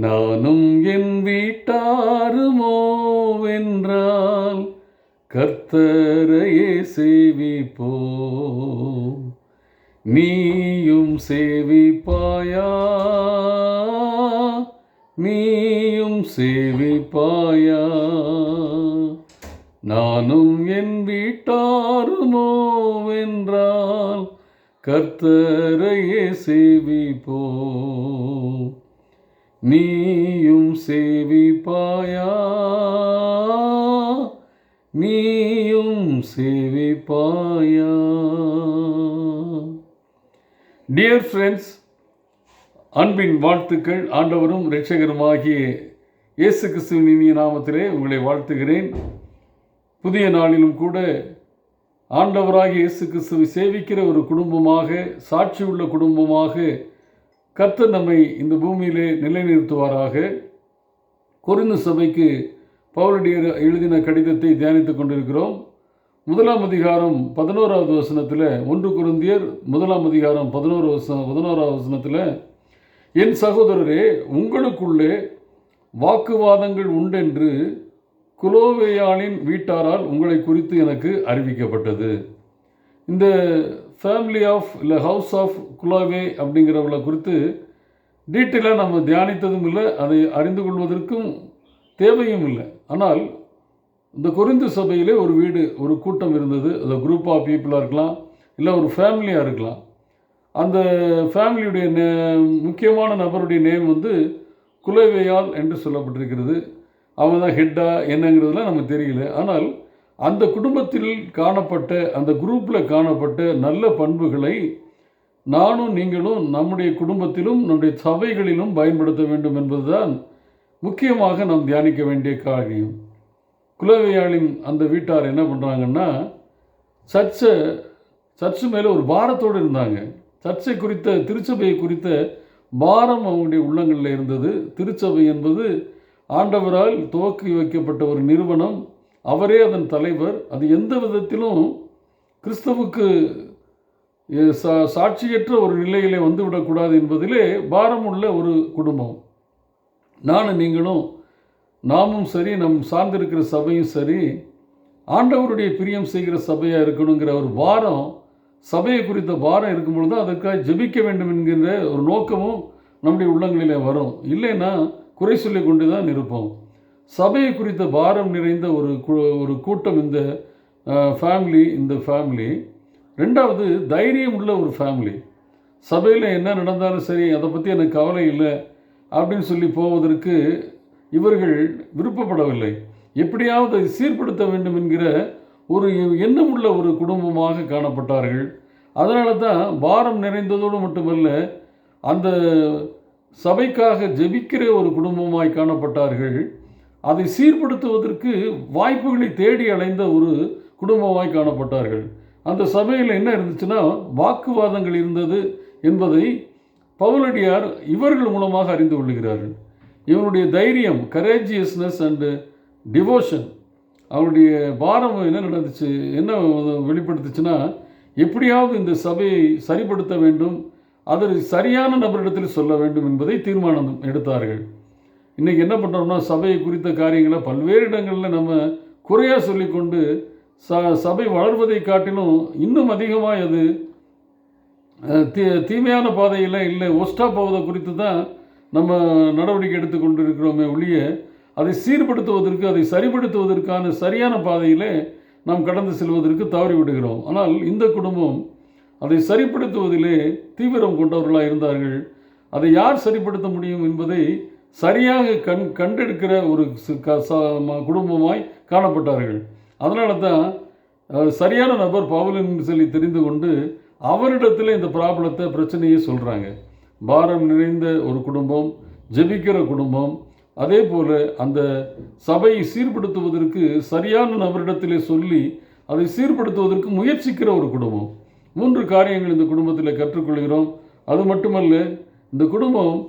நானும் என் வீட்டாருமோ வென்றால் கர்த்தரையே சேவிப்போ நீயும் சேவிப்பாயா? நீயும் சேவிப்பாயா? நானும் என் வீட்டாருமோ வென்றால் கர்த்தரையே சேவிப்போ நீயும் சேவிப்பாயா? நீயும் சேவிப்பாயா? டியர் ஃப்ரெண்ட்ஸ் அன்பின் வாழ்த்துக்கள். ஆண்டவரும் இரட்சகருமாகிய இயேசு கிறிஸ்துவின் இனிய நாமத்திலே உங்களை வாழ்த்துகிறேன். புதிய நாளிலும் கூட ஆண்டவராகிய இயேசு கிறிஸ்துவை சேவிக்கிற ஒரு குடும்பமாக சாட்சி உள்ள குடும்பமாக கர்த்தர் நம்மை இந்த பூமியிலே நிலைநிறுத்துவாராக. கொரிந்து சபைக்கு பவுலடியர் எழுதின கடிதத்தை தியானித்துக் கொண்டிருக்கிறோம். முதலாம் அதிகாரம் பதினோராவது வசனத்தில் ஒன்று குருந்தியர் முதலாம் அதிகாரம் பதினோரு வசனம் பதினோராவது வசனத்தில் என் சகோதரரே உங்களுக்குள்ளே வாக்குவாதங்கள் உண்டென்று குலோவேயானின் வீட்டாரால் உங்களை குறித்து எனக்கு அறிவிக்கப்பட்டது. இந்த ஃபேமிலி ஆஃப் இல்லை ஹவுஸ் ஆஃப் குலோவே அப்படிங்கிறவளை குறித்து டீட்டெயிலாக நம்ம தியானித்ததும் இல்லை அதை அறிந்து கொள்வதற்கும் தேவையும் இல்லை. ஆனால் இந்த குறிந்து சபையிலே ஒரு வீடு ஒரு கூட்டம் இருந்தது. அந்த குரூப் ஆஃப் பீப்புளாக இருக்கலாம் இல்லை ஒரு ஃபேமிலியாக இருக்கலாம். அந்த ஃபேமிலியுடைய நே முக்கியமான நபருடைய நேம் வந்து குலவேயால் என்று சொல்லப்பட்டிருக்கிறது. அவன் தான் ஹெட்டா என்னங்கிறதுலாம் நமக்கு தெரியல. ஆனால் அந்த குடும்பத்தில் காணப்பட்ட அந்த குரூப்பில் காணப்பட்ட நல்ல பண்புகளை நானும் நீங்களும் நம்முடைய குடும்பத்திலும் நம்முடைய சபைகளிலும் பயன்படுத்த வேண்டும் என்பதுதான் முக்கியமாக நாம் தியானிக்க வேண்டிய காரியம். குலவையாளின் அந்த வீட்டார் என்ன பண்ணுறாங்கன்னா சர்ச்சை சர்ச்சு மேலே ஒரு பாரத்தோடு இருந்தாங்க. சர்ச்சை குறித்த திருச்சபையை குறித்த பாரம் அவங்களுடைய உள்ளங்களில் இருந்தது. திருச்சபை என்பது ஆண்டவரால் துவக்கி வைக்கப்பட்ட ஒரு நிறுவனம். அவரே அதன் தலைவர். அது எந்த விதத்திலும் கிறிஸ்தவுக்கு சா- சாட்சியற்ற ஒரு நிலையிலே வந்துவிடக்கூடாது என்பதிலே பாரமுள்ள ஒரு குடும்பம். நானும் நீங்களும் நாமும் சரி நம் சார்ந்திருக்கிற சபையும் சரி ஆண்டவருடைய பிரியம் செய்கிற சபையாக இருக்கணுங்கிற ஒரு பாரம் சபையை குறித்த பாரம் இருக்கும் பொழுது அதற்காக ஜெபிக்க வேண்டும் என்கின்ற ஒரு நோக்கமும் நம்முடைய உள்ளங்களிலே வரும். இல்லைன்னா குறை சொல்லி கொண்டு தான் இருப்போம். சபையை குறித்த பாரம் நிறைந்த ஒரு கு- ஒரு கூட்டம் இந்த ஃபேமிலி இந்த ஃபேமிலி ரெண்டாவது தைரியம் உள்ள ஒரு ஃபேமிலி சபையில் என்ன நடந்தாலும் சரி அதை பற்றி எனக்கு கவலை இல்லை அப்படின்னு சொல்லி போவதற்கு இவர்கள் விருப்பப்படவில்லை. எப்படியாவது அதை சீர்படுத்த வேண்டும் என்கிற ஒரு எண்ணமுள்ள ஒரு குடும்பமாக காணப்பட்டார்கள். அதனால தான் பாரம் நிறைந்ததோடு மட்டுமல்ல அந்த சபைக்காக ஜெபிக்கிற ஒரு குடும்பமாய் காணப்பட்டார்கள். அதை சீர்படுத்துவதற்கு வாய்ப்புகளை தேடி அலைந்த ஒரு குடும்பமாய் காணப்பட்டார்கள். அந்த சபையில் என்ன இருந்துச்சுன்னா வாக்குவாதங்கள் இருந்தது என்பதை பவுலடியார் இவர்கள் மூலமாக அறிந்து கொள்கிறார்கள். இவனுடைய தைரியம் கரேஜியஸ்னஸ் அண்டு டிவோஷன் அவருடைய பாரம் என்ன நடந்துச்சு என்ன வெளிப்படுத்துச்சுன்னா எப்படியாவது இந்த சபையை சரிப்படுத்த வேண்டும் அதை சரியான நபரிடத்தில் சொல்ல வேண்டும் என்பதை தீர்மானம் எடுத்தார்கள். இன்றைக்கி என்ன பண்ணுறோம்னா சபையை குறித்த காரியங்களை பல்வேறு இடங்களில் நம்ம குறையாக சொல்லிக்கொண்டு ச சபை வளர்வதை காட்டிலும் இன்னும் அதிகமாக அது தீ தீமையான பாதையில் இல்லை ஒஸ்டாக போவதை குறித்து தான் நம்ம நடவடிக்கை எடுத்து கொண்டு இருக்கிறோமே ஒழிய அதை சீர்படுத்துவதற்கு அதை சரிப்படுத்துவதற்கான சரியான பாதையிலே நாம் கடந்து செல்வதற்கு தவறி விடுகிறோம். ஆனால் இந்த குடும்பம் அதை சரிப்படுத்துவதிலே தீவிரம் கொண்டவர்களாக இருந்தார்கள். அதை யார் சரிப்படுத்த முடியும் என்பதை சரியாக கண் கண்டெடுக்கிற ஒரு க- குடும்பமாய் காணப்பட்டார்கள். அதனால தான் சரியான நபர் பவுலின் சொல்லி தெரிந்து கொண்டு அவரிடத்தில் இந்த ப்ராப்ளத்தை பிரச்சனையை சொல்கிறாங்க பாரம் நிறைந்த ஒரு குடும்பம் ஜெபிக்கிற குடும்பம் அதே போல் அந்த சபையை சீர்படுத்துவதற்கு சரியான நபரிடத்திலே சொல்லி அதை சீர்படுத்துவதற்கு முயற்சிக்கிற ஒரு குடும்பம். மூன்று காரியங்கள் இந்த குடும்பத்தில் கற்றுக்கொள்கிறோம். அது மட்டுமல்ல இந்த குடும்பம்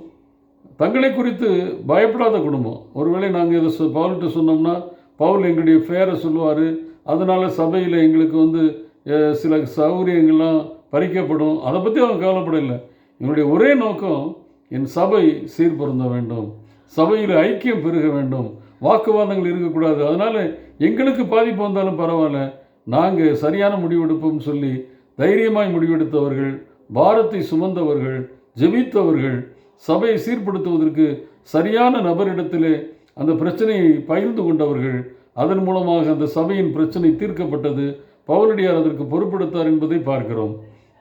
தங்களை குறித்து பயப்படாத குடும்பம். ஒருவேளை நாங்கள் இதை சொ- பவுல்கிட்ட சொன்னோம்னா பவுல் எங்களுடைய பேரை சொல்லுவார். அதனால் சபையில் எங்களுக்கு வந்து சில சௌகரியங்கள்லாம் பறிக்கப்படும். அதை பற்றி அவங்க கவலைப்படலை. என்னுடைய ஒரே நோக்கம் என் சபை சீர்பொருந்த வேண்டும். சபையில் ஐக்கியம் பெருக வேண்டும். வாக்குவாதங்கள் இருக்கக்கூடாது. அதனால் எங்களுக்கு பாதிப்பு வந்தாலும் பரவாயில்ல. நாங்கள் சரியான முடிவெடுப்போம்னு சொல்லி தைரியமாய் முடிவெடுத்தவர்கள் பாரத்தை சுமந்தவர்கள் ஜெபித்தவர்கள் சபையை சீர்படுத்துவதற்கு சரியான நபரிடத்திலே அந்த பிரச்சனையை பகிர்ந்து கொண்டவர்கள் அதன் மூலமாக அந்த சபையின் பிரச்சனை தீர்க்கப்பட்டது பவுலடியார் அதற்கு பொறுப்பெடுத்தார் என்பதை பார்க்கிறோம்.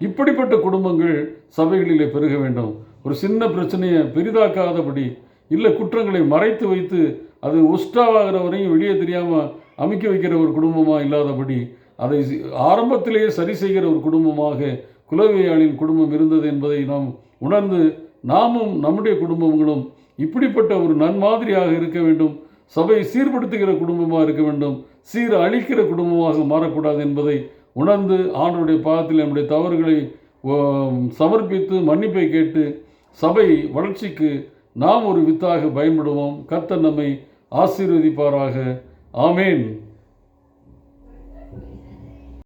இப்படிப்பட்ட குடும்பங்கள் சபைகளிலே பெருக வேண்டும். ஒரு சின்ன பிரச்சனையை பெரிதாக்காதபடி இல்லை குற்றங்களை மறைத்து வைத்து அது ஒஸ்டாவாகிற வரையும் வெளியே தெரியாமல் அமைக்க வைக்கிற ஒரு குடும்பமாக இல்லாதபடி அதை ஆரம்பத்திலேயே சரி செய்கிற ஒரு குடும்பமாக குலவியாளின் குடும்பம் இருந்தது என்பதை நாம் உணர்ந்து நாமும் நம்முடைய குடும்பங்களும் இப்படிப்பட்ட ஒரு நன்மாதிரியாக இருக்க வேண்டும். சபையை சீர்படுத்துகிற குடும்பமாக இருக்க வேண்டும். சீர் அழிக்கிற குடும்பமாக மாறக்கூடாது என்பதை உணர்ந்து ஆண்டருடைய பாதத்தில் நம்முடைய தவறுகளை சமர்ப்பித்து மன்னிப்பை கேட்டு சபை வளர்ச்சிக்கு நாம் ஒரு வித்தாக பயன்படுவோம். கர்த்தர் நம்மை ஆசீர்வதிப்பாராக. ஆமேன்.